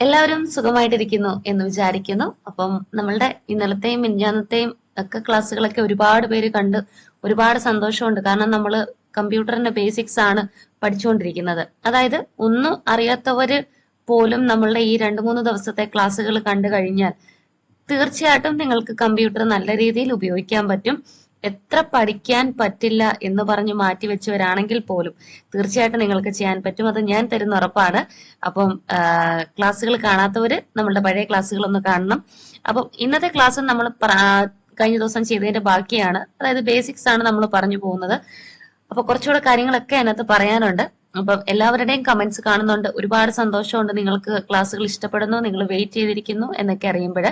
എല്ലാവരും സുഖമായിട്ടിരിക്കുന്നു എന്ന് വിചാരിക്കുന്നു. അപ്പം നമ്മളുടെ ഇന്നലത്തെയും മിഞ്ഞാന്നത്തെയും ഒക്കെ ക്ലാസ്സുകളൊക്കെ ഒരുപാട് പേര് കണ്ട് ഒരുപാട് സന്തോഷമുണ്ട്. കാരണം നമ്മൾ കമ്പ്യൂട്ടറിന്റെ ബേസിക്സ് ആണ് പഠിച്ചുകൊണ്ടിരിക്കുന്നത്. അതായത് ഒന്നും അറിയാത്തവര് പോലും നമ്മളുടെ ഈ രണ്ട് മൂന്ന് ദിവസത്തെ ക്ലാസ്സുകൾ കണ്ടു കഴിഞ്ഞാൽ തീർച്ചയായിട്ടും നിങ്ങൾക്ക് കമ്പ്യൂട്ടർ നല്ല രീതിയിൽ ഉപയോഗിക്കാൻ പറ്റും. എത്ര പഠിക്കാൻ പറ്റില്ല എന്ന് പറഞ്ഞ് മാറ്റി വെച്ചവരാണെങ്കിൽ പോലും തീർച്ചയായിട്ടും നിങ്ങൾക്ക് ചെയ്യാൻ പറ്റും. അത് ഞാൻ തരുന്ന ഉറപ്പാണ്. അപ്പം ക്ലാസ്സുകൾ കാണാത്തവര് നമ്മളുടെ പഴയ ക്ലാസ്സുകൾ ഒന്ന് കാണണം. അപ്പം ഇന്നത്തെ ക്ലാസ് നമ്മൾ കഴിഞ്ഞ ദിവസം ചെയ്തതിന്റെ ബാക്കിയാണ്. അതായത് ബേസിക്സ് ആണ് നമ്മൾ പറഞ്ഞു പോകുന്നത്. അപ്പൊ കുറച്ചുകൂടെ കാര്യങ്ങളൊക്കെ അതിനകത്ത് പറയാനുണ്ട്. അപ്പം എല്ലാവരുടെയും കമന്റ്സ് കാണുന്നുണ്ട്. ഒരുപാട് സന്തോഷമുണ്ട്. നിങ്ങൾക്ക് ക്ലാസ്സുകൾ ഇഷ്ടപ്പെടുന്നു നിങ്ങൾ വെയിറ്റ് ചെയ്തിരിക്കുന്നു എന്നൊക്കെ അറിയുമ്പോൾ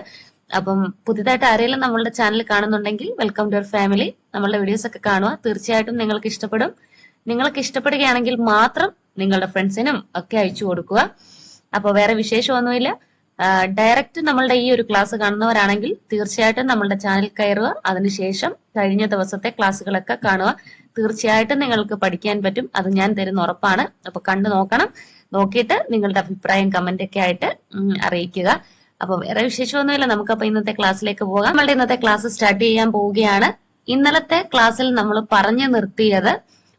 അപ്പം പുതിയതായിട്ട് ആരെങ്കിലും നമ്മളുടെ ചാനൽ കാണുന്നുണ്ടെങ്കിൽ വെൽക്കം ടു യുവർ ഫാമിലി നമ്മളുടെ വീഡിയോസ് ഒക്കെ കാണുക. തീർച്ചയായിട്ടും നിങ്ങൾക്ക് ഇഷ്ടപ്പെടും. നിങ്ങൾക്ക് ഇഷ്ടപ്പെടുകയാണെങ്കിൽ മാത്രം നിങ്ങളുടെ ഫ്രണ്ട്സിനും ഒക്കെ അയച്ചു കൊടുക്കുക. അപ്പോൾ വേറെ വിശേഷമൊന്നുമില്ല. ഡയറക്റ്റ് നമ്മളുടെ ഈ ഒരു ക്ലാസ് കാണുന്നവരാണെങ്കിൽ തീർച്ചയായിട്ടും നമ്മളുടെ ചാനൽ കയറുക. അതിനുശേഷം കഴിഞ്ഞ ദിവസത്തെ ക്ലാസ്സുകളൊക്കെ കാണുക. തീർച്ചയായിട്ടും നിങ്ങൾക്ക് പഠിക്കാൻ പറ്റും. അത് ഞാൻ തരുന്ന ഉറപ്പാണ്. അപ്പൊ കണ്ടു നോക്കണം. നോക്കിയിട്ട് നിങ്ങളുടെ അഭിപ്രായം കമന്റ് ഒക്കെ ആയിട്ട് അറിയിക്കുക. അപ്പൊ വേറെ വിശേഷമൊന്നുമില്ല. നമുക്ക് അപ്പൊ ഇന്നത്തെ ക്ലാസ്സിലേക്ക് പോകാം. നമ്മളുടെ ഇന്നത്തെ ക്ലാസ് സ്റ്റാർട്ട് ചെയ്യാൻ പോവുകയാണ്. ഇന്നലത്തെ ക്ലാസ്സിൽ നമ്മൾ പറഞ്ഞു നിർത്തിയത്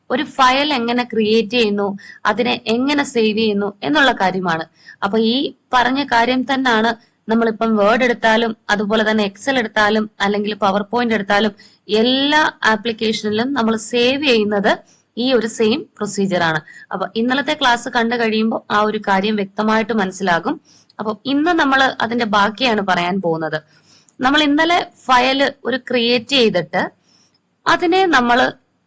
ഒരു ഫയൽ എങ്ങനെ ക്രിയേറ്റ് ചെയ്യുന്നു അതിനെ എങ്ങനെ സേവ് ചെയ്യുന്നു എന്നുള്ള കാര്യമാണ്. അപ്പൊ ഈ പറഞ്ഞ കാര്യം തന്നെയാണ് നമ്മളിപ്പം വേർഡ് എടുത്താലും അതുപോലെ തന്നെ എക്സൽ എടുത്താലും അല്ലെങ്കിൽ പവർ പോയിന്റ് എടുത്താലും എല്ലാ ആപ്ലിക്കേഷനിലും നമ്മൾ സേവ് ചെയ്യുന്നത് ഈ ഒരു സെയിം പ്രൊസീജിയർ ആണ്. അപ്പൊ ഇന്നലത്തെ ക്ലാസ് കണ്ടു കഴിയുമ്പോൾ ആ ഒരു കാര്യം വ്യക്തമായിട്ട് മനസ്സിലാകും. അപ്പൊ ഇന്ന് നമ്മൾ അതിന്റെ ബാക്കിയാണ് പറയാൻ പോകുന്നത്. നമ്മൾ ഇന്നലെ ഫയൽ ഒരു ക്രിയേറ്റ് ചെയ്തിട്ട് അതിനെ നമ്മൾ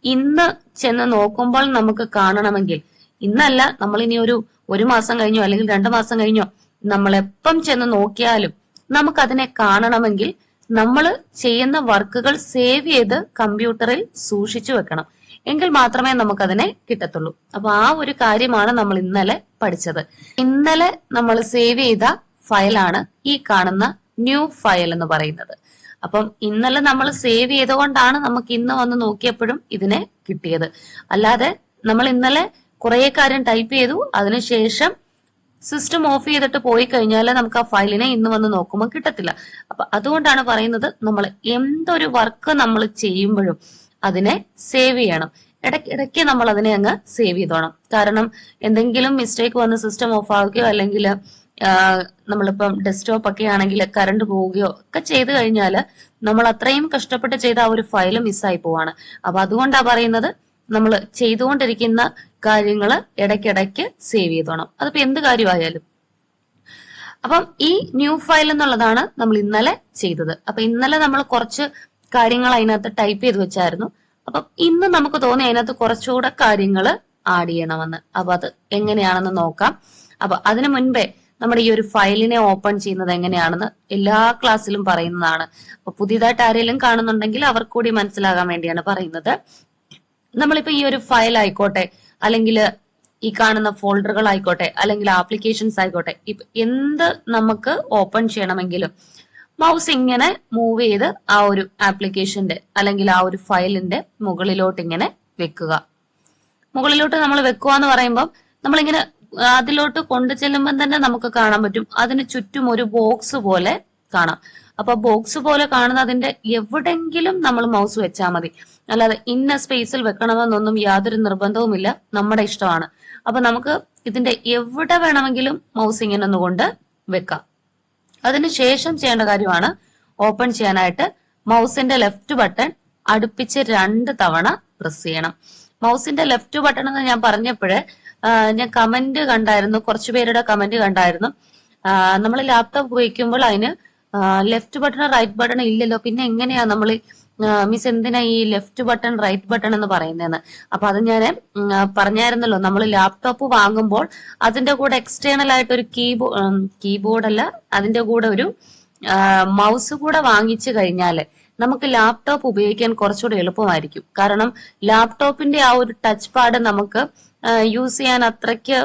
ഇന്ന് ചെന്ന് നോക്കുമ്പോൾ നമുക്ക് കാണണമെങ്കിൽ ഇന്നല്ല നമ്മൾ ഇനി ഒരു ഒരു മാസം കഴിഞ്ഞോ അല്ലെങ്കിൽ രണ്ടു മാസം കഴിഞ്ഞോ നമ്മൾ എപ്പം ചെന്ന് നോക്കിയാലും നമുക്ക് അതിനെ കാണണമെങ്കിൽ നമ്മൾ ചെയ്യുന്ന വർക്കുകൾ സേവ് ചെയ്ത് കമ്പ്യൂട്ടറിൽ സൂക്ഷിച്ചു വെക്കണം. എങ്കിൽ മാത്രമേ നമുക്കതിനെ കിട്ടത്തുള്ളൂ. അപ്പൊ ആ ഒരു കാര്യമാണ് നമ്മൾ ഇന്നലെ പഠിച്ചത്. ഇന്നലെ നമ്മൾ സേവ് ചെയ്ത ഫയലാണ് ഈ കാണുന്ന ന്യൂ ഫയൽ എന്ന് പറയുന്നത്. അപ്പം ഇന്നലെ നമ്മൾ സേവ് ചെയ്തുകൊണ്ടാണ് നമുക്ക് ഇന്ന് വന്ന് നോക്കിയപ്പോഴും ഇതിനെ കിട്ടിയത്. അല്ലാതെ നമ്മൾ ഇന്നലെ കുറെ കാര്യം ടൈപ്പ് ചെയ്തു. അതിനുശേഷം സിസ്റ്റം ഓഫ് ചെയ്തിട്ട് പോയി കഴിഞ്ഞാൽ നമുക്ക് ആ ഫയലിനെ ഇന്ന് വന്ന് നോക്കുമ്പോൾ കിട്ടത്തില്ല. അപ്പൊ അതുകൊണ്ടാണ് പറയുന്നത് നമ്മൾ എന്തൊരു വർക്ക് നമ്മൾ ചെയ്യുമ്പോഴും അതിനെ സേവ് ചെയ്യണം. ഇടയ്ക്ക് ഇടയ്ക്ക് നമ്മൾ അതിനെ അങ്ങ് സേവ് ചെയ്തോണം. കാരണം എന്തെങ്കിലും മിസ്റ്റേക്ക് വന്ന് സിസ്റ്റം ഓഫ് ആവുകയോ അല്ലെങ്കിൽ നമ്മളിപ്പം ഡെസ്ക്ടോപ്പ് ഒക്കെ ആണെങ്കിൽ കറണ്ട് പോവുകയോ ഒക്കെ ചെയ്തു കഴിഞ്ഞാൽ നമ്മൾ അത്രയും കഷ്ടപ്പെട്ട് ചെയ്ത ആ ഒരു ഫയൽ മിസ്സായി പോവാണ്. അപ്പൊ അതുകൊണ്ടാ പറയുന്നത് നമ്മൾ ചെയ്തുകൊണ്ടിരിക്കുന്ന കാര്യങ്ങൾ ഇടയ്ക്കിടയ്ക്ക് സേവ് ചെയ്തോണം. അതിപ്പോ എന്ത് കാര്യമായാലും. അപ്പം ഈ ന്യൂ ഫയൽ എന്നുള്ളതാണ് നമ്മൾ ഇന്നലെ ചെയ്തത്. അപ്പൊ ഇന്നലെ നമ്മൾ കുറച്ച് കാര്യങ്ങൾ അതിനകത്ത് ടൈപ്പ് ചെയ്ത് വെച്ചായിരുന്നു. അപ്പം ഇന്ന് നമുക്ക് തോന്നി അതിനകത്ത് കുറച്ചുകൂടെ കാര്യങ്ങൾ ആഡ് ചെയ്യണമെന്ന്. അപ്പൊ അത് എങ്ങനെയാണെന്ന് നോക്കാം. അപ്പൊ അതിനു മുൻപേ നമ്മുടെ ഈ ഒരു ഫയലിനെ ഓപ്പൺ ചെയ്യുന്നത് എങ്ങനെയാണെന്ന് എല്ലാ ക്ലാസ്സിലും പറയുന്നതാണ്. അപ്പൊ പുതിയതായിട്ട് ആരെങ്കിലും കാണുന്നുണ്ടെങ്കിൽ അവർക്ക് കൂടി മനസ്സിലാകാൻ വേണ്ടിയാണ് പറയുന്നത്. നമ്മളിപ്പോ ഈ ഒരു ഫയൽ ആയിക്കോട്ടെ അല്ലെങ്കിൽ ഈ കാണുന്ന ഫോൾഡറുകൾ ആയിക്കോട്ടെ അല്ലെങ്കിൽ ആപ്ലിക്കേഷൻസ് ആയിക്കോട്ടെ എന്ത് നമുക്ക് ഓപ്പൺ ചെയ്യണമെങ്കിലും മൗസ് ഇങ്ങനെ മൂവ് ചെയ്ത് ആ ഒരു ആപ്ലിക്കേഷന്റെ അല്ലെങ്കിൽ ആ ഒരു ഫയലിന്റെ മുകളിലോട്ട് ഇങ്ങനെ വെക്കുക. മുകളിലോട്ട് നമ്മൾ വെക്കുക എന്ന് പറയുമ്പോൾ നമ്മളിങ്ങനെ അതിലോട്ട് കൊണ്ടു ചെല്ലുമ്പോൾ തന്നെ നമുക്ക് കാണാൻ പറ്റും. അതിന് ചുറ്റും ഒരു ബോക്സ് പോലെ കാണാം. അപ്പൊ ബോക്സ് പോലെ കാണുന്ന അതിന്റെ എവിടെങ്കിലും നമ്മൾ മൗസ് വെച്ചാൽ മതി. അല്ലാതെ ഇന്ന സ്പേസിൽ വെക്കണമെന്നൊന്നും യാതൊരു നിർബന്ധവുമില്ല. നമ്മുടെ ഇഷ്ടമാണ്. അപ്പൊ നമുക്ക് ഇതിന്റെ എവിടെ വേണമെങ്കിലും മൗസ് ഇങ്ങനെ ഒന്നുകൊണ്ട് വെക്കാം. അതിനുശേഷം ചെയ്യേണ്ട കാര്യമാണ് ഓപ്പൺ ചെയ്യാനായിട്ട് മൗസിന്റെ ലെഫ്റ്റ് ബട്ടൺ അടുപ്പിച്ച് രണ്ട് തവണ പ്രസ് ചെയ്യണം. മൗസിന്റെ ലെഫ്റ്റ് ബട്ടൺ എന്ന് ഞാൻ പറഞ്ഞപ്പോഴേ ഞാൻ കമന്റ് കണ്ടായിരുന്നു കുറച്ചു പേരുടെ കമന്റ് കണ്ടായിരുന്നു. നമ്മൾ ലാപ്ടോപ്പ് ഉപയോഗിക്കുമ്പോൾ അതിന് ലെഫ്റ്റ് ബട്ടൺ റൈറ്റ് ബട്ടൺ ഇല്ലല്ലോ. പിന്നെ എങ്ങനെയാ നമ്മൾ മിസ് എന്തിനാ ഈ ലെഫ്റ്റ് ബട്ടൺ റൈറ്റ് ബട്ടൺ എന്ന് പറയുന്നതെന്ന് അപ്പൊ അത് ഞാൻ പറഞ്ഞായിരുന്നല്ലോ. നമ്മൾ ലാപ്ടോപ്പ് വാങ്ങുമ്പോൾ അതിന്റെ കൂടെ എക്സ്റ്റേണൽ ആയിട്ട് ഒരു കീബോ കീബോർഡ് അല്ല അതിന്റെ കൂടെ ഒരു മൗസ് കൂടെ വാങ്ങിച്ചു കഴിഞ്ഞാൽ നമുക്ക് ലാപ്ടോപ്പ് ഉപയോഗിക്കാൻ കുറച്ചുകൂടെ എളുപ്പമായിരിക്കും. കാരണം ലാപ്ടോപ്പിന്റെ ആ ഒരു ടച്ച് പാഡ് നമുക്ക് യൂസ് ചെയ്യാൻ അത്രയ്ക്ക്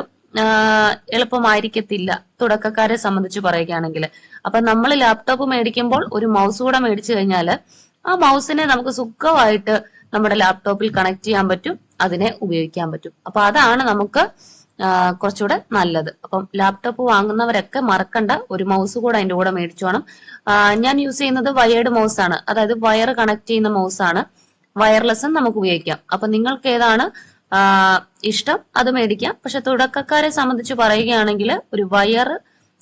എളുപ്പമായിരിക്കത്തില്ല തുടക്കക്കാരെ സംബന്ധിച്ച് പറയുകയാണെങ്കിൽ അപ്പൊ നമ്മൾ ലാപ്ടോപ്പ് മേടിക്കുമ്പോൾ ഒരു മൗസ് കൂടെ മേടിച്ചു കഴിഞ്ഞാൽ ആ മൗസിനെ നമുക്ക് സുഖമായിട്ട് നമ്മുടെ ലാപ്ടോപ്പിൽ കണക്ട് ചെയ്യാൻ പറ്റും അതിനെ ഉപയോഗിക്കാൻ പറ്റും. അപ്പൊ അതാണ് നമുക്ക് കുറച്ചുകൂടെ നല്ലത്. അപ്പം ലാപ്ടോപ്പ് വാങ്ങുന്നവരൊക്കെ മറക്കണ്ട ഒരു മൗസ് കൂടെ അതിന്റെ കൂടെ മേടിച്ചു വേണം. ഞാൻ യൂസ് ചെയ്യുന്നത് വയേർഡ് മൗസ് ആണ്. അതായത് വയർ കണക്ട് ചെയ്യുന്ന മൗസ് ആണ്. വയർലെസ്സും നമുക്ക് ഉപയോഗിക്കാം. അപ്പൊ നിങ്ങൾക്ക് ഏതാണ് ഇഷ്ടം അത് മേടിക്കാം. പക്ഷെ തുടക്കക്കാരെ സംബന്ധിച്ച് പറയുകയാണെങ്കിൽ ഒരു വയർ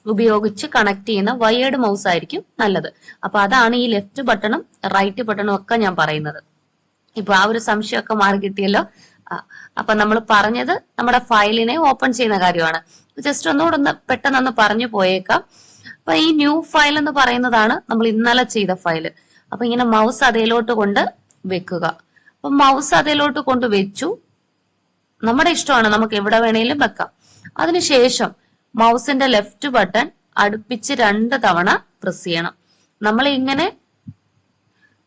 ഉപയോഗിച്ച് കണക്ട് ചെയ്യുന്ന വയേർഡ് മൗസ് ആയിരിക്കും നല്ലത്. അപ്പൊ അതാണ് ഈ ലെഫ്റ്റ് ബട്ടണും റൈറ്റ് ബട്ടണും ഒക്കെ ഞാൻ പറയുന്നത്. ഇപ്പൊ ആ ഒരു സംശയമൊക്കെ മാറി കിട്ടിയല്ലോ. അപ്പൊ നമ്മൾ പറഞ്ഞത് നമ്മുടെ ഫയലിനെ ഓപ്പൺ ചെയ്യുന്ന കാര്യമാണ്. ജസ്റ്റ് ഒന്നുകൂടെ ഒന്ന് പെട്ടെന്ന് ഒന്ന് പറഞ്ഞു പോയേക്കാം. അപ്പൊ ഈ ന്യൂ ഫയൽ എന്ന് പറയുന്നതാണ് നമ്മൾ ഇന്നലെ ചെയ്ത ഫയൽ അപ്പൊ ഇങ്ങനെ മൗസ് അതിലോട്ട് കൊണ്ട് വെക്കുക. അപ്പൊ മൗസ് അതിലോട്ട് കൊണ്ട് വെച്ചു. നമ്മുടെ ഇഷ്ടമാണ് നമുക്ക് എവിടെ വേണേലും വെക്കാം. അതിനുശേഷം മൗസിന്റെ ലെഫ്റ്റ് ബട്ടൺ അടുപ്പിച്ച് രണ്ട് തവണ പ്രസ് ചെയ്യണം. നമ്മൾ ഇങ്ങനെ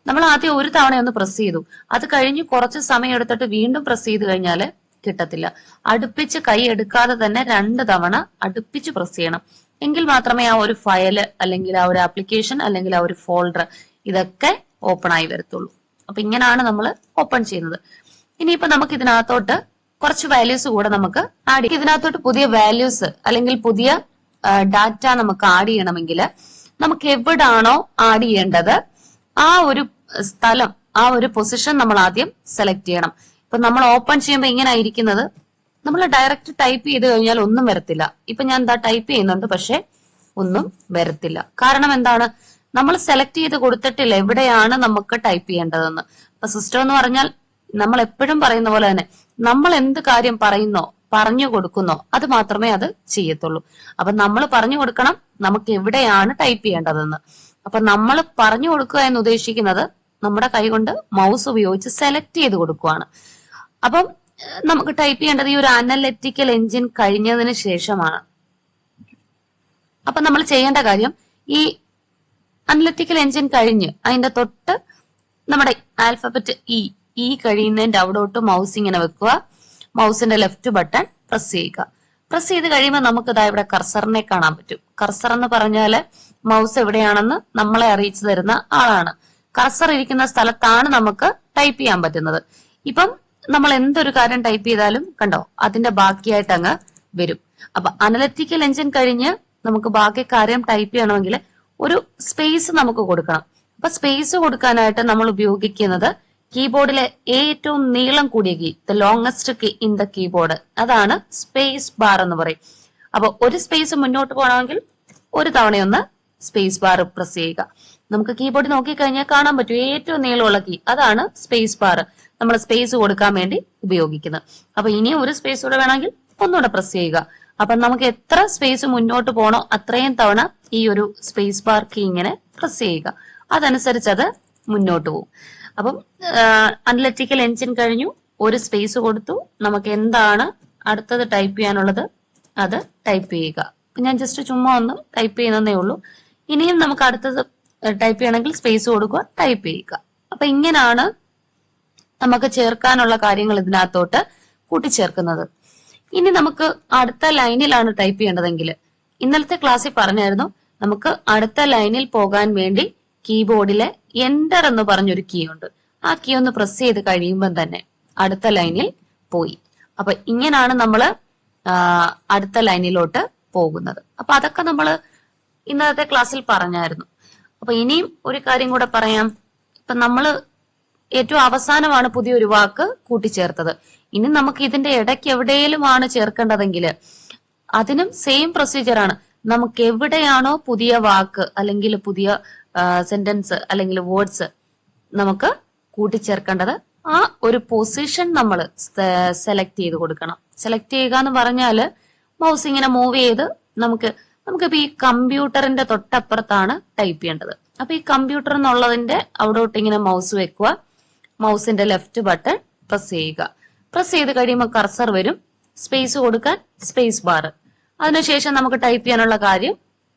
നമ്മൾ ആദ്യം ഒരു തവണ ഒന്ന് പ്രസ് ചെയ്തു. അത് കഴിഞ്ഞ് കുറച്ച് സമയം എടുത്തിട്ട് വീണ്ടും പ്രസ് ചെയ്ത് കഴിഞ്ഞാൽ കിട്ടത്തില്ല. അടുപ്പിച്ച് കൈ എടുക്കാതെ തന്നെ രണ്ട് തവണ അടുപ്പിച്ച് പ്രസ് ചെയ്യണം. എങ്കിൽ മാത്രമേ ആ ഒരു ഫയൽ അല്ലെങ്കിൽ ആ ഒരു ആപ്ലിക്കേഷൻ അല്ലെങ്കിൽ ആ ഒരു ഫോൾഡർ ഇതൊക്കെ ഓപ്പൺ ആയി വരത്തുള്ളൂ. അപ്പൊ ഇങ്ങനെയാണ് നമ്മൾ ഓപ്പൺ ചെയ്യുന്നത്. ഇനിയിപ്പോ നമുക്ക് ഇതിനകത്തോട്ട് കുറച്ച് വാല്യൂസ് കൂടെ നമുക്ക് ആഡ് ഇതിനകത്തോട്ട് പുതിയ വാല്യൂസ് അല്ലെങ്കിൽ പുതിയ ഡാറ്റ നമുക്ക് ആഡ് ചെയ്യണമെങ്കിൽ നമുക്ക് എവിടാണോ ആഡ് ചെയ്യേണ്ടത് ആ ഒരു സ്ഥലം ആ ഒരു പൊസിഷൻ നമ്മൾ ആദ്യം സെലക്ട് ചെയ്യണം. ഇപ്പൊ നമ്മൾ ഓപ്പൺ ചെയ്യുമ്പോൾ ഇങ്ങനെ ഇരിക്കുന്നത് നമ്മൾ ഡയറക്റ്റ് ടൈപ്പ് ചെയ്ത് കഴിഞ്ഞാൽ ഒന്നും വരത്തില്ല. ഇപ്പൊ ഞാൻ എന്താ ടൈപ്പ് ചെയ്യുന്നുണ്ട് പക്ഷെ ഒന്നും വരത്തില്ല. കാരണം എന്താണ്? നമ്മൾ സെലക്ട് ചെയ്ത് കൊടുത്തിട്ടില്ല എവിടെയാണ് നമുക്ക് ടൈപ്പ് ചെയ്യേണ്ടതെന്ന്. അപ്പൊ സിസ്റ്റം എന്ന് പറഞ്ഞാൽ നമ്മൾ എപ്പോഴും പറയുന്ന പോലെ തന്നെ നമ്മൾ എന്ത് കാര്യം പറയുന്നോ പറഞ്ഞു കൊടുക്കുന്നോ അത് മാത്രമേ അത് ചെയ്യത്തുള്ളൂ. അപ്പൊ നമ്മൾ പറഞ്ഞു കൊടുക്കണം നമുക്ക് എവിടെയാണ് ടൈപ്പ് ചെയ്യേണ്ടതെന്ന്. അപ്പൊ നമ്മൾ പറഞ്ഞു കൊടുക്കുക എന്ന് ഉദ്ദേശിക്കുന്നത് നമ്മുടെ കൈകൊണ്ട് മൗസ് ഉപയോഗിച്ച് സെലക്ട് ചെയ്ത് കൊടുക്കുവാണ്. അപ്പം നമുക്ക് ടൈപ്പ് ചെയ്യേണ്ടത് ഈ ഒരു അനലറ്റിക്കൽ എഞ്ചിൻ കഴിഞ്ഞതിന് ശേഷമാണ്. അപ്പൊ നമ്മൾ ചെയ്യേണ്ട കാര്യം ഈ അനലറ്റിക്കൽ എഞ്ചിൻ കഴിഞ്ഞ് അതിന്റെ തൊട്ട് നമ്മുടെ ആൽഫബറ്റ് ഇ ഇ കഴിയുന്നതിന്റെ അവിടോട്ട് മൗസ് ഇങ്ങനെ വെക്കുക. മൗസിന്റെ ലെഫ്റ്റ് ബട്ടൺ പ്രസ് ചെയ്യുക. പ്രസ് ചെയ്ത് കഴിയുമ്പോൾ നമുക്ക് ഇതാ ഇവിടെ കർസറിനെ കാണാൻ പറ്റും. കർസർ എന്ന് പറഞ്ഞാൽ മൗസ് എവിടെയാണെന്ന് നമ്മളെ അറിയിച്ചു തരുന്ന ആളാണ്. കർസർ ഇരിക്കുന്ന സ്ഥലത്താണ് നമുക്ക് ടൈപ്പ് ചെയ്യാൻ പറ്റുന്നത്. ഇപ്പം നമ്മൾ എന്തൊരു കാര്യം ടൈപ്പ് ചെയ്താലും കണ്ടോ അതിന്റെ ബാക്കിയായിട്ട് അങ്ങ് വരും. അപ്പൊ അനലറ്റിക്കൽ എഞ്ചിൻ കഴിഞ്ഞ് നമുക്ക് ബാക്കി കാര്യം ടൈപ്പ് ചെയ്യണമെങ്കിൽ ഒരു സ്പേസ് നമുക്ക് കൊടുക്കണം. അപ്പൊ സ്പേസ് കൊടുക്കാനായിട്ട് നമ്മൾ ഉപയോഗിക്കുന്നത് കീബോർഡിലെ ഏറ്റവും നീളം കൂടിയ key the longest key in the keyboard അതാണ് സ്പേസ് ബാർ എന്ന് പറയും. അപ്പൊ ഒരു സ്പേസ് മുന്നോട്ട് പോകണമെങ്കിൽ ഒരു തവണയൊന്ന് സ്പേസ് ബാർ പ്രസ് ചെയ്യുക. നമുക്ക് കീബോർഡ് നോക്കിക്കഴിഞ്ഞാൽ കാണാൻ പറ്റും ഏറ്റവും നീളമുള്ള കീ അതാണ് സ്പേസ് ബാർ നമ്മൾ സ്പേസ് കൊടുക്കാൻ വേണ്ടി ഉപയോഗിക്കുന്നത് അപ്പൊ ഇനിയും ഒരു സ്പേസ് കൂടെ വേണമെങ്കിൽ ഒന്നുകൂടെ പ്രസ് ചെയ്യുക. അപ്പൊ നമുക്ക് എത്ര സ്പേസ് മുന്നോട്ട് പോകണോ അത്രയും തവണ ഈ ഒരു സ്പേസ് ബാർ കീ ഇങ്ങനെ പ്രസ് ചെയ്യുക. അതനുസരിച്ച് അത് മുന്നോട്ട് പോകും അപ്പം അനലറ്റിക്കൽ എൻജിൻ കഴിഞ്ഞു. ഒരു സ്പേസ് കൊടുത്തു. നമുക്ക് എന്താണ് അടുത്തത് ടൈപ്പ് ചെയ്യാനുള്ളത്? അത് ടൈപ്പ് ചെയ്യുക. ഞാൻ ജസ്റ്റ് ചുമ്മാ ഒന്ന് ടൈപ്പ് ചെയ്യുന്നതേ ഉള്ളൂ. ഇനിയും നമുക്ക് അടുത്തത് ടൈപ്പ് ചെയ്യണമെങ്കിൽ സ്പേസ് കൊടുക്കുക ടൈപ്പ് ചെയ്യുക. അപ്പൊ ഇങ്ങനെയാണ് നമുക്ക് ചേർക്കാനുള്ള കാര്യങ്ങൾ ഇതിനകത്തോട്ട് കൂട്ടിച്ചേർക്കുന്നത്. ഇനി നമുക്ക് അടുത്ത ലൈനിലാണ് ടൈപ്പ് ചെയ്യേണ്ടതെങ്കിൽ. ഇന്നലത്തെ ക്ലാസ്സിൽ പറഞ്ഞായിരുന്നു നമുക്ക് അടുത്ത ലൈനിൽ പോകാൻ വേണ്ടി കീബോർഡിലെ എന്റർ എന്ന് പറഞ്ഞൊരു കീ ഉണ്ട്. ആ കീ ഒന്ന് പ്രസ് ചെയ്ത് കഴിയുമ്പോൾ തന്നെ അടുത്ത ലൈനിൽ പോയി. അപ്പൊ ഇങ്ങനാണ് നമ്മൾ അടുത്ത ലൈനിലോട്ട് പോകുന്നത്. അപ്പൊ അതൊക്കെ നമ്മൾ ഇന്നത്തെ ക്ലാസ്സിൽ പറഞ്ഞായിരുന്നു. അപ്പൊ ഇനിയും ഒരു കാര്യം കൂടെ പറയാം. ഇപ്പൊ നമ്മൾ ഏറ്റവും അവസാനമാണ് പുതിയൊരു വാക്ക് കൂട്ടിച്ചേർത്തത്. ഇനി നമുക്ക് ഇതിന്റെ ഇടയ്ക്ക് എവിടെയെങ്കിലുമാണ് ചേർക്കേണ്ടതെങ്കിൽ അതിനും സെയിം പ്രൊസീജിയർ ആണ്. നമുക്ക് എവിടെയാണോ പുതിയ വാക്ക് അല്ലെങ്കിൽ പുതിയ സെന്റൻസ് അല്ലെങ്കിൽ വേർഡ്സ് നമുക്ക് കൂട്ടിച്ചേർക്കേണ്ടത് ആ ഒരു പൊസിഷൻ നമ്മൾ സെലക്ട് ചെയ്ത് കൊടുക്കണം. സെലക്ട് ചെയ്യുക എന്ന് പറഞ്ഞാൽ മൗസ് ഇങ്ങനെ മൂവ് ചെയ്ത് നമുക്ക് നമുക്കിപ്പോ ഈ കമ്പ്യൂട്ടറിന്റെ തൊട്ടപ്പുറത്താണ് ടൈപ്പ് ചെയ്യേണ്ടത്. അപ്പൊ ഈ കമ്പ്യൂട്ടർ എന്നുള്ളതിന്റെ അവിടോട്ട് ഇങ്ങനെ മൗസ് വെക്കുക. മൗസിന്റെ ലെഫ്റ്റ് ബട്ടൺ പ്രസ് ചെയ്യുക. പ്രസ് ചെയ്ത് കഴിയുമ്പോൾ കർസർ വരും. സ്പേസ് കൊടുക്കാൻ സ്പേസ് ബാർ അതിനുശേഷം നമുക്ക് ടൈപ്പ് ചെയ്യാനുള്ള കാര്യം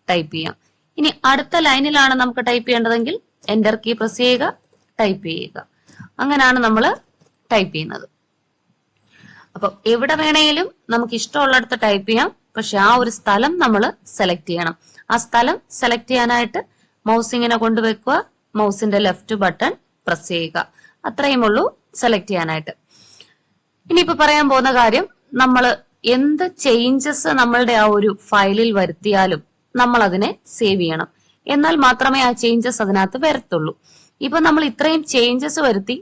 ടൈപ്പ് ചെയ്യാം. ഇനി അടുത്ത ലൈനിലാണ് നമുക്ക് ടൈപ്പ് ചെയ്യേണ്ടതെങ്കിൽ എന്റർ കീ പ്രസ് ചെയ്യുക ടൈപ്പ് ചെയ്യുക. അങ്ങനെയാണ് നമ്മൾ ടൈപ്പ് ചെയ്യുന്നത്. അപ്പൊ എവിടെ വേണമെങ്കിലും നമുക്ക് ഇഷ്ടമുള്ളിടത്ത് ടൈപ്പ് ചെയ്യാം. പക്ഷെ ആ ഒരു സ്ഥലം നമ്മൾ സെലക്ട് ചെയ്യണം. ആ സ്ഥലം സെലക്ട് ചെയ്യാനായിട്ട് മൗസ് ഇങ്ങനെ കൊണ്ടുവെക്കുക. മൗസിന്റെ ലെഫ്റ്റ് ബട്ടൺ പ്രസ് ചെയ്യുക. അത്രയും ഉള്ളൂ സെലക്ട് ചെയ്യാനായിട്ട്. ഇനിയിപ്പോ പറയാൻ പോകുന്ന കാര്യം നമ്മൾ എന്ത് ചേഞ്ചസ് നമ്മളുടെ ആ ഒരു ഫയലിൽ വരുത്തിയാലും നമ്മൾ അതിനെ സേവ് ചെയ്യണം. എന്നാൽ മാത്രമേ ആ ചേഞ്ചസ് അതിനകത്ത് വരത്തുള്ളൂ. ഇപ്പൊ നമ്മൾ ഇത്രയും ചേഞ്ചസ് വരുത്തി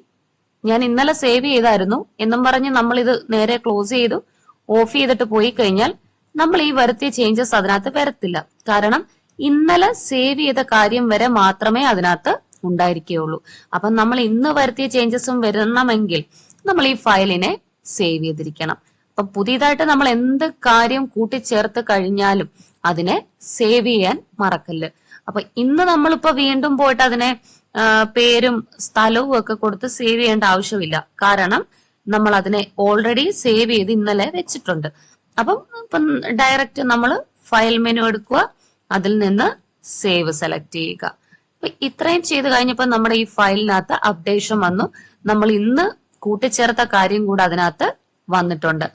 ഞാൻ ഇന്നലെ സേവ് ചെയ്തായിരുന്നു എന്നും പറഞ്ഞ് നമ്മൾ ഇത് നേരെ ക്ലോസ് ചെയ്തു ഓഫ് ചെയ്തിട്ട് പോയി കഴിഞ്ഞാൽ നമ്മൾ ഈ വരുത്തിയ ചേഞ്ചസ് അതിനകത്ത് വരത്തില്ല. കാരണം ഇന്നലെ സേവ് ചെയ്ത കാര്യം വരെ മാത്രമേ അതിനകത്ത് ഉണ്ടായിരിക്കുകയുള്ളൂ. അപ്പം നമ്മൾ ഇന്ന് വരുത്തിയ ചേഞ്ചസും വരണമെങ്കിൽ നമ്മൾ ഈ ഫയലിനെ സേവ് ചെയ്തിരിക്കണം. അപ്പൊ പുതിയതായിട്ട് നമ്മൾ എന്ത് കാര്യം കൂട്ടിച്ചേർത്ത് കഴിഞ്ഞാലും അതിനെ സേവ് ചെയ്യാൻ മറക്കല്ല്. അപ്പൊ ഇന്ന് നമ്മളിപ്പോ വീണ്ടും പോയിട്ട് അതിനെ പേരും സ്ഥലവും ഒക്കെ കൊടുത്ത് സേവ് ചെയ്യേണ്ട ആവശ്യമില്ല. കാരണം നമ്മൾ അതിനെ ഓൾറെഡി സേവ് ചെയ്ത് ഇന്നലെ വെച്ചിട്ടുണ്ട്. അപ്പം ഇപ്പം ഡയറക്റ്റ് നമ്മൾ ഫയൽ മെനു എടുക്കുക അതിൽ നിന്ന് സേവ് സെലക്ട് ചെയ്യുക. അപ്പൊ ഇത്രയും ചെയ്ത് കഴിഞ്ഞപ്പോൾ നമ്മുടെ ഈ ഫയലിനകത്ത് അപ്ഡേഷൻ വന്നു. നമ്മൾ ഇന്ന് കൂട്ടിച്ചേർത്ത കാര്യം കൂടെ അതിനകത്ത് വന്നിട്ടുണ്ട്.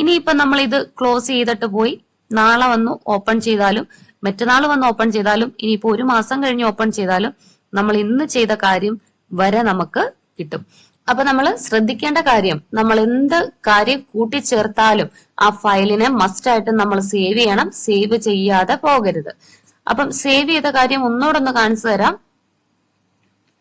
ഇനിയിപ്പൊ നമ്മൾ ഇത് ക്ലോസ് ചെയ്തിട്ട് പോയി നാളെ വന്ന് ഓപ്പൺ ചെയ്താലും മറ്റന്നാൾ വന്ന് ഓപ്പൺ ചെയ്താലും ഇനിയിപ്പോ ഒരു മാസം കഴിഞ്ഞ് ഓപ്പൺ ചെയ്താലും നമ്മൾ ഇന്ന് ചെയ്ത കാര്യം വരെ നമുക്ക് കിട്ടും. അപ്പൊ നമ്മൾ ശ്രദ്ധിക്കേണ്ട കാര്യം നമ്മൾ എന്ത് കാര്യം കൂട്ടിച്ചേർത്താലും ആ ഫയലിനെ മസ്റ്റ് ആയിട്ട് നമ്മൾ സേവ് ചെയ്യണം സേവ് ചെയ്യാതെ പോകരുത്. അപ്പം സേവ് ചെയ്ത കാര്യം ഒന്നുകൂടെ കാണിച്ചു തരാം.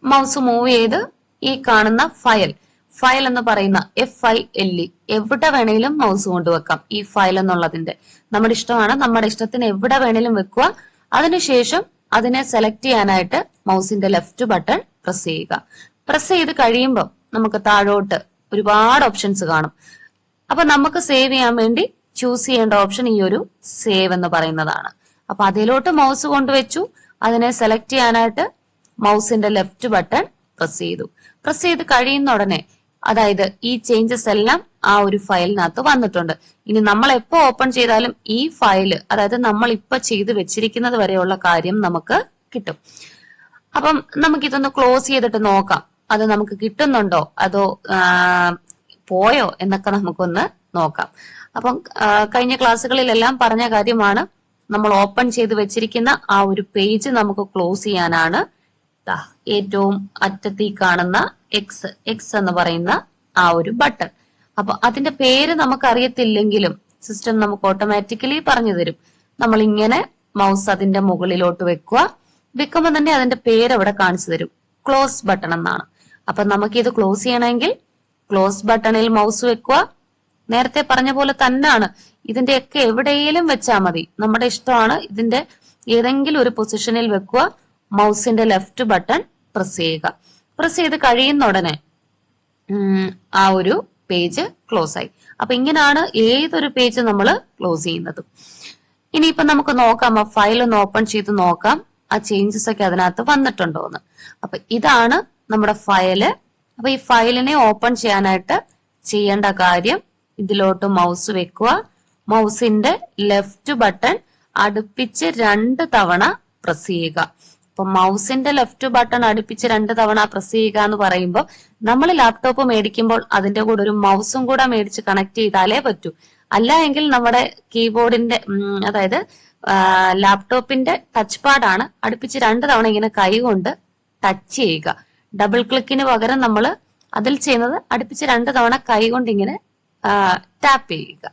മൗസ് മൂവ് ചെയ്ത് ഈ കാണുന്ന ഫയൽ ഫയൽ എന്ന് പറയുന്ന എഫ് ഐ എൽ ഇ എവിടെ വേണേലും മൗസ് കൊണ്ടുവെക്കാം ഈ ഫയൽ എന്നുള്ളതിന്റെ. നമ്മുടെ ഇഷ്ടമാണ്. നമ്മുടെ ഇഷ്ടത്തിന് എവിടെ വേണേലും വെക്കുക. അതിനുശേഷം അതിനെ സെലക്ട് ചെയ്യാനായിട്ട് മൗസിന്റെ ലെഫ്റ്റ് ബട്ടൺ പ്രസ് ചെയ്യുക. പ്രസ് ചെയ്ത് കഴിയുമ്പോൾ നമുക്ക് താഴോട്ട് ഒരുപാട് ഓപ്ഷൻസ് കാണും. അപ്പൊ നമുക്ക് സേവ് ചെയ്യാൻ വേണ്ടി ചൂസ് ചെയ്യേണ്ട ഓപ്ഷൻ ഈ ഒരു സേവ് എന്ന് പറയുന്നതാണ്. അപ്പൊ അതിലോട്ട് മൗസ് കൊണ്ടുവച്ചു. അതിനെ സെലക്ട് ചെയ്യാനായിട്ട് മൗസിന്റെ ലെഫ്റ്റ് ബട്ടൺ പ്രസ് ചെയ്തു. പ്രസ് ചെയ്ത് കഴിയുന്ന ഉടനെ അതായത് ഈ ചേഞ്ചസ് എല്ലാം ആ ഒരു ഫയലിനകത്ത് വന്നിട്ടുണ്ട്. ഇനി നമ്മൾ എപ്പോ ഓപ്പൺ ചെയ്താലും ഈ ഫയൽ അതായത് നമ്മൾ ഇപ്പൊ ചെയ്ത് വെച്ചിരിക്കുന്നത് വരെയുള്ള കാര്യം നമുക്ക് കിട്ടും. അപ്പം നമുക്ക് ഇതൊന്ന് ക്ലോസ് ചെയ്തിട്ട് നോക്കാം. അത് നമുക്ക് കിട്ടുന്നുണ്ടോ? അതോ പോയോ എന്നൊക്കെ നമുക്കൊന്ന് നോക്കാം. അപ്പം കഴിഞ്ഞ ക്ലാസ്സുകളിലെല്ലാം പറഞ്ഞ കാര്യമാണ് നമ്മൾ ഓപ്പൺ ചെയ്ത് വെച്ചിരിക്കുന്ന ആ ഒരു പേജ് നമുക്ക് ക്ലോസ് ചെയ്യാനാണ് ഏറ്റവും അറ്റത്തി കാണുന്ന എക്സ് എക്സ് എന്ന് പറയുന്ന ആ ഒരു ബട്ടൺ അപ്പൊ അതിന്റെ പേര് നമുക്ക് അറിയത്തില്ലെങ്കിലും സിസ്റ്റം നമുക്ക് ഓട്ടോമാറ്റിക്കലി പറഞ്ഞു തരും. നമ്മൾ ഇങ്ങനെ മൗസ് അതിന്റെ മുകളിലോട്ട് വെക്കുക. വെക്കുമ്പോൾ തന്നെ അതിന്റെ പേര് അവിടെ കാണിച്ചു തരും. ക്ലോസ് ബട്ടൺ എന്നാണ്. അപ്പൊ നമുക്ക് ഇത് ക്ലോസ് ചെയ്യണമെങ്കിൽ ക്ലോസ് ബട്ടണിൽ മൗസ് വെക്കുക. നേരത്തെ പറഞ്ഞ പോലെ തന്നെയാണ് ഇതിന്റെ ഒക്കെ എവിടെയെങ്കിലും വെച്ചാൽ മതി. നമ്മുടെ ഇഷ്ടമാണ് ഇതിന്റെ ഏതെങ്കിലും ഒരു പൊസിഷനിൽ വെക്കുക. മൗസിന്റെ ലെഫ്റ്റ് ബട്ടൺ പ്രസ് ചെയ്യുക. പ്രസ് ചെയ്ത് കഴിയുന്ന ഉടനെ ആ ഒരു പേജ് ക്ലോസ് ആയി. അപ്പൊ ഇങ്ങനെയാണ് ഏതൊരു പേജ് നമ്മൾ ക്ലോസ് ചെയ്യുന്നത്. ഇനിയിപ്പോ നമുക്ക് നോക്കാം ആ ഫയൽ ഒന്ന് ഓപ്പൺ ചെയ്ത് നോക്കാം. ആ ചേഞ്ചസ് ഒക്കെ അതിനകത്ത് വന്നിട്ടുണ്ടോ എന്ന് അപ്പൊ ഇതാണ് നമ്മുടെ ഫയൽ അപ്പൊ ഈ ഫയലിനെ ഓപ്പൺ ചെയ്യാനായിട്ട് ചെയ്യേണ്ട കാര്യം ഇതിലോട്ട് മൗസ് വെക്കുക. മൗസിന്റെ ലെഫ്റ്റ് ബട്ടൺ അടുപ്പിച്ച് രണ്ട് തവണ പ്രസ് ചെയ്യുക. അപ്പൊ മൗസിന്റെ ലെഫ്റ്റ് ബട്ടൺ അടുപ്പിച്ച് രണ്ട് തവണ പ്രസ് ചെയ്യുക എന്ന് പറയുമ്പോൾ നമ്മൾ ലാപ്ടോപ്പ് മേടിക്കുമ്പോൾ അതിന്റെ കൂടെ ഒരു മൗസും കൂടെ മേടിച്ച് കണക്ട് ചെയ്താലേ പറ്റൂ. അല്ല എങ്കിൽ നമ്മുടെ കീബോർഡിന്റെ അതായത് ലാപ്ടോപ്പിന്റെ ടച്ച് പാഡാണ് അടുപ്പിച്ച് രണ്ട് തവണ ഇങ്ങനെ കൈ കൊണ്ട് ടച്ച് ചെയ്യുക. ഡബിൾ ക്ലിക്കിന് പകരം നമ്മൾ അതിൽ ചെയ്യുന്നത് അടുപ്പിച്ച് രണ്ട് തവണ കൈ കൊണ്ട് ഇങ്ങനെ ടാപ്പ് ചെയ്യുക.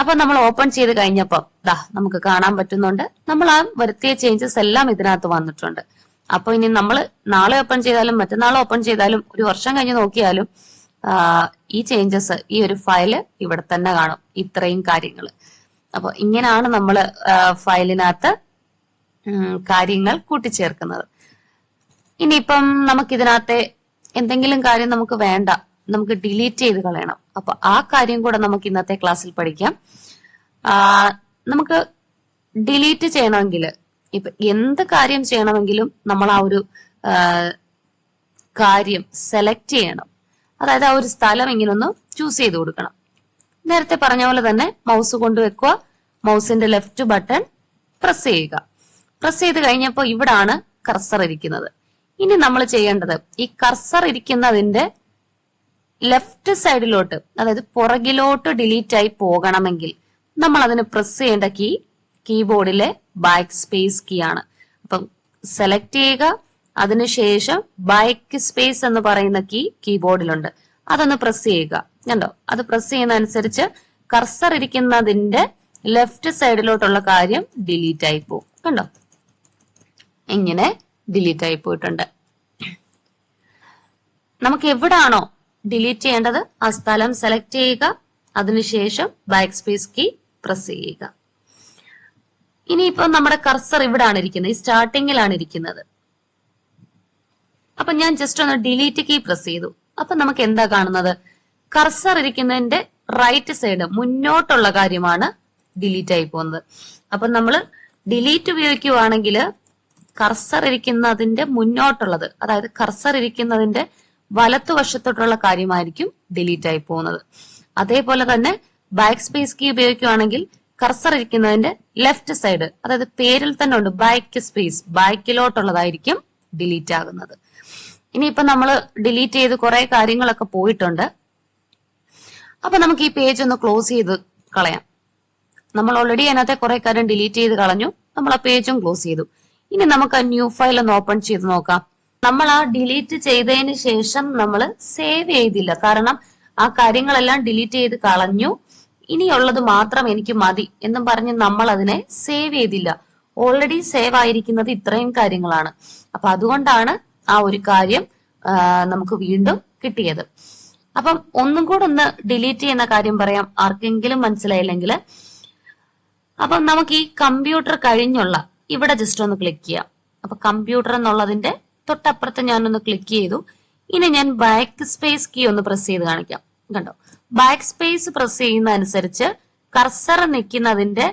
അപ്പൊ നമ്മൾ ഓപ്പൺ ചെയ്ത് കഴിഞ്ഞപ്പോ ദാ നമുക്ക് കാണാൻ പറ്റുന്നുണ്ട്. നമ്മൾ ആ വരുത്തിയ ചേഞ്ചസ് എല്ലാം ഇതിനകത്ത് വന്നിട്ടുണ്ട്. അപ്പൊ ഇനി നമ്മൾ നാളെ ഓപ്പൺ ചെയ്താലും മറ്റന്നാൾ ഓപ്പൺ ചെയ്താലും ഒരു വർഷം കഴിഞ്ഞ് നോക്കിയാലും ഈ ചേഞ്ചസ് ഈ ഒരു ഫയൽ ഇവിടെ തന്നെ കാണും ഇത്രയും കാര്യങ്ങൾ അപ്പൊ ഇങ്ങനെയാണ് നമ്മൾ ഫയലിനകത്ത് കാര്യങ്ങൾ കൂട്ടിച്ചേർക്കുന്നത്. ഇനിയിപ്പം നമുക്ക് ഇതിനകത്തെ എന്തെങ്കിലും കാര്യം നമുക്ക് വേണ്ട നമുക്ക് ഡിലീറ്റ് ചെയ്ത് കളയണം. അപ്പൊ ആ കാര്യം കൂടെ നമുക്ക് ഇന്നത്തെ ക്ലാസ്സിൽ പഠിക്കാം. നമുക്ക് ഡിലീറ്റ് ചെയ്യണമെങ്കിൽ ഇപ്പൊ എന്ത് കാര്യം ചെയ്യണമെങ്കിലും നമ്മൾ ആ ഒരു കാര്യം സെലക്ട് ചെയ്യണം. അതായത് ആ ഒരു സ്ഥലം ഇങ്ങനെ ഒന്ന് ചൂസ് ചെയ്ത് കൊടുക്കണം. നേരത്തെ പറഞ്ഞ പോലെ തന്നെ മൗസ് കൊണ്ട് വെക്കുക മൗസിന്റെ ലെഫ്റ്റ് ബട്ടൺ പ്രസ് ചെയ്യുക. പ്രസ് ചെയ്ത് കഴിഞ്ഞപ്പോൾ ഇവിടാണ് കർസർ ഇരിക്കുന്നത്. ഇനി നമ്മൾ ചെയ്യേണ്ടത് ഈ കർസർ ഇരിക്കുന്നതിന്റെ ലെഫ്റ്റ് സൈഡിലോട്ട് അതായത് പുറകിലോട്ട് ഡിലീറ്റ് ആയി പോകണമെങ്കിൽ നമ്മൾ അതിന് പ്രസ് ചെയ്യേണ്ട കീ കീബോർഡിലെ ബാക്ക് സ്പേസ് കീ ആണ്. അപ്പം സെലക്ട് ചെയ്യുക അതിനുശേഷം ബാക്ക് സ്പേസ് എന്ന് പറയുന്ന കീ കീബോർഡിലുണ്ട് അതൊന്ന് പ്രസ് ചെയ്യുക. കണ്ടോ? അത് പ്രസ് ചെയ്യുന്ന അനുസരിച്ച് കർസർ ഇരിക്കുന്നതിന്റെ ലെഫ്റ്റ് സൈഡിലോട്ടുള്ള കാര്യം ഡിലീറ്റ് ആയി പോകും കണ്ടോ? ഇങ്ങനെ ഡിലീറ്റ് ആയി പോയിട്ടുണ്ട്. നമുക്ക് എവിടാണോ ഡിലീറ്റ് ചെയ്യേണ്ടത് ആ സ്ഥലം സെലക്ട് ചെയ്യുക. അതിനുശേഷം ബാക്ക് സ്പേസ് കീ പ്രസ് ചെയ്യുക. ഇനിയിപ്പോ നമ്മുടെ കർസർ ഇവിടാണ് ഇരിക്കുന്നത്. ഈ സ്റ്റാർട്ടിങ്ങിലാണ് ഇരിക്കുന്നത്. അപ്പൊ ഞാൻ ജസ്റ്റ് ഒന്ന് ഡിലീറ്റ് കീ പ്രസ് ചെയ്തു. അപ്പൊ നമുക്ക് എന്താ കാണുന്നത്? കർസർ ഇരിക്കുന്നതിന്റെ റൈറ്റ് സൈഡ് മുന്നോട്ടുള്ള കാര്യമാണ് ഡിലീറ്റ് ആയി പോകുന്നത്. അപ്പൊ നമ്മൾ ഡിലീറ്റ് ഉപയോഗിക്കുവാണെങ്കിൽ കർസർ ഇരിക്കുന്നതിന്റെ മുന്നോട്ടുള്ളത് അതായത് കർസർ ഇരിക്കുന്നതിന്റെ വലത്തുവശത്തോട്ടുള്ള കാര്യമായിരിക്കും ഡിലീറ്റ് ആയി പോകുന്നത്. അതേപോലെ തന്നെ ബാക്ക് സ്പേസ് കീ ഉപയോഗിക്കുകയാണെങ്കിൽ കർസർ ഇരിക്കുന്നതിന്റെ ലെഫ്റ്റ് സൈഡ് അതായത് പേരിൽ തന്നെ ഉണ്ട് ബാക്ക് സ്പേസ് ബാക്കിലോട്ടുള്ളതായിരിക്കും ഡിലീറ്റ് ആകുന്നത്. ഇനിയിപ്പോ നമ്മൾ ഡിലീറ്റ് ചെയ്ത് കുറെ കാര്യങ്ങളൊക്കെ പോയിട്ടുണ്ട്. അപ്പൊ നമുക്ക് ഈ പേജ് ഒന്ന് ക്ലോസ് ചെയ്ത് കളയാം. നമ്മൾ ഓൾറെഡി അതിനകത്തെ കുറെ കാര്യം ഡിലീറ്റ് ചെയ്ത് കളഞ്ഞു. നമ്മൾ ആ പേജും ക്ലോസ് ചെയ്തു. ഇനി നമുക്ക് ആ ന്യൂ ഫയൽ ഒന്ന് ഓപ്പൺ ചെയ്ത് നോക്കാം. നമ്മൾ ആ ഡിലീറ്റ് ചെയ്തതിന് ശേഷം നമ്മൾ സേവ് ചെയ്തില്ല. കാരണം ആ കാര്യങ്ങളെല്ലാം ഡിലീറ്റ് ചെയ്ത് കളഞ്ഞു. ഇനിയുള്ളത് മാത്രം എനിക്ക് മതി എന്നും പറഞ്ഞ് നമ്മൾ അതിനെ സേവ് ചെയ്തില്ല. ഓൾറെഡി സേവ് ആയിരിക്കുന്നത് ഇത്രയും കാര്യങ്ങളാണ്. അപ്പൊ അതുകൊണ്ടാണ് ആ ഒരു കാര്യം നമുക്ക് വീണ്ടും കിട്ടിയത്. അപ്പം ഒന്നും കൂടെ ഒന്ന് ഡിലീറ്റ് ചെയ്യുന്ന കാര്യം പറയാം. ആർക്കെങ്കിലും മനസ്സിലായില്ലെങ്കിൽ. അപ്പം നമുക്ക് ഈ കമ്പ്യൂട്ടർ കഴിഞ്ഞുള്ള ഇവിടെ ജസ്റ്റ് ഒന്ന് ക്ലിക്ക് ചെയ്യാം. അപ്പൊ കമ്പ്യൂട്ടർ എന്നുള്ളതിന്റെ തൊട്ടപ്പുറത്ത് ഞാനൊന്ന് ക്ലിക്ക് ചെയ്തു. ഇനി ഞാൻ ബാക്ക് സ്പേസ് കീ ഒന്ന് പ്രസ് ചെയ്ത് കാണിക്കാം. കണ്ടോ? ബാക്ക് സ്പേസ് പ്രസ് ചെയ്യുന്ന അനുസരിച്ച് കർസർ നിൽക്കുന്നതിന്റെ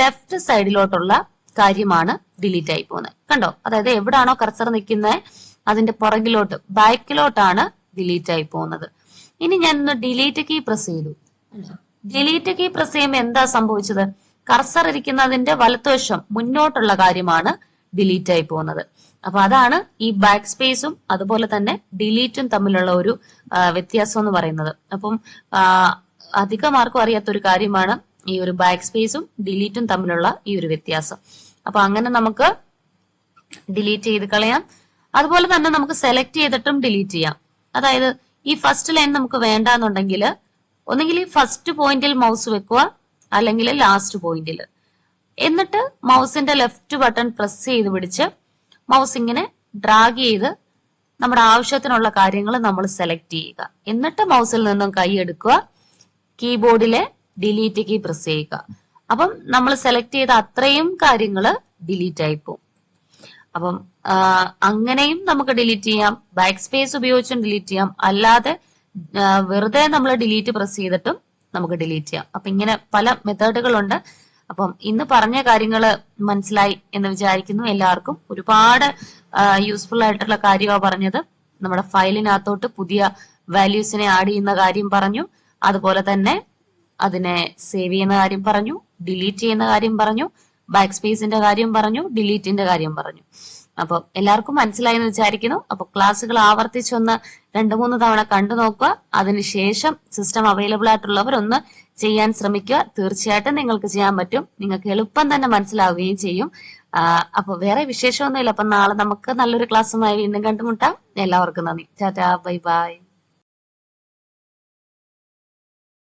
ലെഫ്റ്റ് സൈഡിലോട്ടുള്ള കാര്യമാണ് ഡിലീറ്റ് ആയി പോകുന്നത്. കണ്ടോ? അതായത് എവിടാണോ കർസർ നിൽക്കുന്നത് അതിന്റെ പുറകിലോട്ട് ബാക്കിലോട്ടാണ് ഡിലീറ്റ് ആയി പോകുന്നത്. ഇനി ഞാൻ ഒന്ന് ഡിലീറ്റ് കീ പ്രസ് ചെയ്തു ഡിലീറ്റ് കീ പ്രസ് ചെയ്യുമ്പോൾ എന്താ സംഭവിച്ചത്? കർസർ ഇരിക്കുന്നതിന്റെ വലത്തുവശം മുന്നോട്ടുള്ള കാര്യമാണ് ഡിലീറ്റ് ആയി പോകുന്നത്. അപ്പൊ അതാണ് ഈ ബാക്ക് സ്പേസും അതുപോലെ തന്നെ ഡിലീറ്റും തമ്മിലുള്ള ഒരു വ്യത്യാസം എന്ന് പറയുന്നത്. അപ്പം അധികം ആർക്കും അറിയാത്ത ഒരു കാര്യമാണ് ഈ ഒരു ബാക്ക് സ്പേസും ഡിലീറ്റും തമ്മിലുള്ള ഈ ഒരു വ്യത്യാസം. അപ്പൊ അങ്ങനെ നമുക്ക് ഡിലീറ്റ് ചെയ്ത് കളയാം. അതുപോലെ തന്നെ നമുക്ക് സെലക്ട് ചെയ്തിട്ടും ഡിലീറ്റ് ചെയ്യാം. അതായത് ഈ ഫസ്റ്റ് ലൈൻ നമുക്ക് വേണ്ടെന്നുണ്ടെങ്കിൽ ഒന്നുകിൽ ഈ ഫസ്റ്റ് പോയിന്റിൽ മൗസ് വെക്കുക അല്ലെങ്കിൽ ലാസ്റ്റ് പോയിന്റിൽ എന്നിട്ട് മൗസിന്റെ ലെഫ്റ്റ് ബട്ടൺ പ്രസ് ചെയ്ത് പിടിച്ച് മൗസ് ഇങ്ങനെ ഡ്രാഗ് ചെയ്ത് നമ്മുടെ ആവശ്യത്തിനുള്ള കാര്യങ്ങൾ നമ്മൾ സെലക്ട് ചെയ്യുക. എന്നിട്ട് മൗസിൽ നിന്നും കൈ എടുക്കുക. കീബോർഡിലെ ഡിലീറ്റ് കീ പ്രസ് ചെയ്യുക. അപ്പം നമ്മൾ സെലക്ട് ചെയ്ത അത്രയും കാര്യങ്ങൾ ഡിലീറ്റ് ആയി പോകും. അപ്പം അങ്ങനെയും നമുക്ക് ഡിലീറ്റ് ചെയ്യാം. ബാക്ക് സ്പേസ് ഉപയോഗിച്ചും ഡിലീറ്റ് ചെയ്യാം. അല്ലാതെ വെറുതെ നമ്മൾ ഡിലീറ്റ് പ്രസ് ചെയ്തിട്ടും നമുക്ക് ഡിലീറ്റ് ചെയ്യാം. അപ്പൊ ഇങ്ങനെ പല മെത്തേഡുകളുണ്ട് അപ്പം ഇന്ന് പറഞ്ഞ കാര്യങ്ങൾ മനസ്സിലായി എന്ന് വിചാരിക്കുന്നു. എല്ലാവർക്കും ഒരുപാട് യൂസ്ഫുൾ ആയിട്ടുള്ള കാര്യമാണ് പറഞ്ഞത്. നമ്മുടെ ഫയലിനകത്തോട്ട് പുതിയ വാല്യൂസിനെ ആഡ് ചെയ്യുന്ന കാര്യം പറഞ്ഞു. അതുപോലെ തന്നെ അതിനെ സേവ് ചെയ്യുന്ന കാര്യം പറഞ്ഞു ഡിലീറ്റ് ചെയ്യുന്ന കാര്യം പറഞ്ഞു ബാക്ക് സ്പേസിന്റെ കാര്യം പറഞ്ഞു ഡിലീറ്റിന്റെ കാര്യം പറഞ്ഞു. അപ്പൊ എല്ലാവർക്കും മനസ്സിലായി എന്ന് വിചാരിക്കുന്നു. അപ്പൊ ക്ലാസ്സുകൾ ആവർത്തിച്ചൊന്ന് രണ്ടു മൂന്ന് തവണ കണ്ടു നോക്കുക അതിനുശേഷം സിസ്റ്റം അവൈലബിൾ ആയിട്ടുള്ളവർ ഒന്ന് ചെയ്യാൻ ശ്രമിക്കുക. തീർച്ചയായിട്ടും നിങ്ങൾക്ക് ചെയ്യാൻ പറ്റും. നിങ്ങൾക്ക് എളുപ്പം തന്നെ മനസ്സിലാവുകയും ചെയ്യും. അപ്പൊ വേറെ വിശേഷമൊന്നുമില്ല. അപ്പൊ നാളെ നമുക്ക് നല്ലൊരു ക്ലാസ്സുമായി വീണ്ടും കണ്ടുമുട്ടാം. എല്ലാവർക്കും നന്ദി. ടാറ്റാ. Bye bye.